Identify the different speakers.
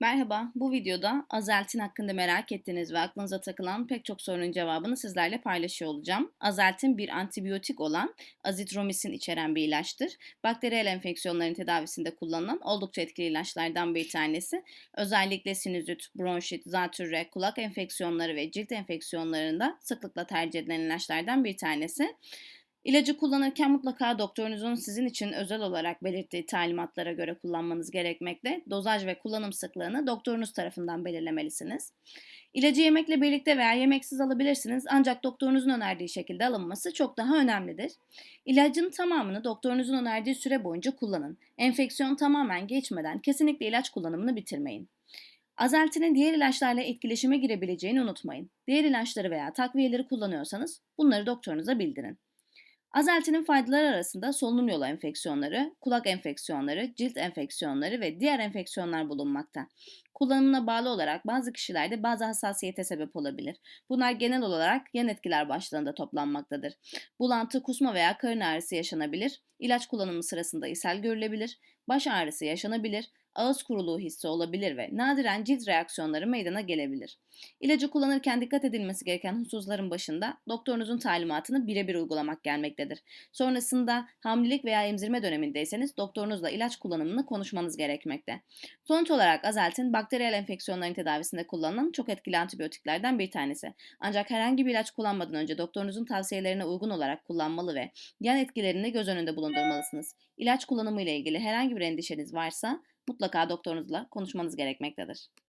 Speaker 1: Merhaba, bu videoda azaltin hakkında merak ettiğiniz ve aklınıza takılan pek çok sorunun cevabını sizlerle paylaşıyor olacağım. Azaltin bir antibiyotik olan azitromisin içeren bir ilaçtır. Bakteriyel enfeksiyonların tedavisinde kullanılan oldukça etkili ilaçlardan bir tanesi. Özellikle sinüzit, bronşit, zatürre, kulak enfeksiyonları ve cilt enfeksiyonlarında sıklıkla tercih edilen ilaçlardan bir tanesi. İlacı kullanırken mutlaka doktorunuzun sizin için özel olarak belirttiği talimatlara göre kullanmanız gerekmekte. Dozaj ve kullanım sıklığını doktorunuz tarafından belirlemelisiniz. İlacı yemekle birlikte veya yemeksiz alabilirsiniz ancak doktorunuzun önerdiği şekilde alınması çok daha önemlidir. İlacın tamamını doktorunuzun önerdiği süre boyunca kullanın. Enfeksiyon tamamen geçmeden kesinlikle ilaç kullanımını bitirmeyin. Azaltinin diğer ilaçlarla etkileşime girebileceğini unutmayın. Diğer ilaçları veya takviyeleri kullanıyorsanız bunları doktorunuza bildirin. Azaltinin faydaları arasında solunum yolu enfeksiyonları, kulak enfeksiyonları, cilt enfeksiyonları ve diğer enfeksiyonlar bulunmakta. Kullanımına bağlı olarak bazı kişilerde bazı hassasiyete sebep olabilir. Bunlar genel olarak yan etkiler başlığında toplanmaktadır. Bulantı, kusma veya karın ağrısı yaşanabilir, ilaç kullanımı sırasında ishal görülebilir, baş ağrısı yaşanabilir, ağız kuruluğu hissi olabilir ve nadiren cilt reaksiyonları meydana gelebilir. İlacı kullanırken dikkat edilmesi gereken hususların başında doktorunuzun talimatını birebir uygulamak gelmektedir. Sonrasında hamilelik veya emzirme dönemindeyseniz doktorunuzla ilaç kullanımını konuşmanız gerekmekte. Sonuç olarak azaltin bakteriyel enfeksiyonların tedavisinde kullanılan çok etkili antibiyotiklerden bir tanesi. Ancak herhangi bir ilaç kullanmadan önce doktorunuzun tavsiyelerine uygun olarak kullanmalı ve yan etkilerini göz önünde bulundurmalısınız. İlaç kullanımı ile ilgili herhangi bir endişeniz varsa mutlaka doktorunuzla konuşmanız gerekmektedir.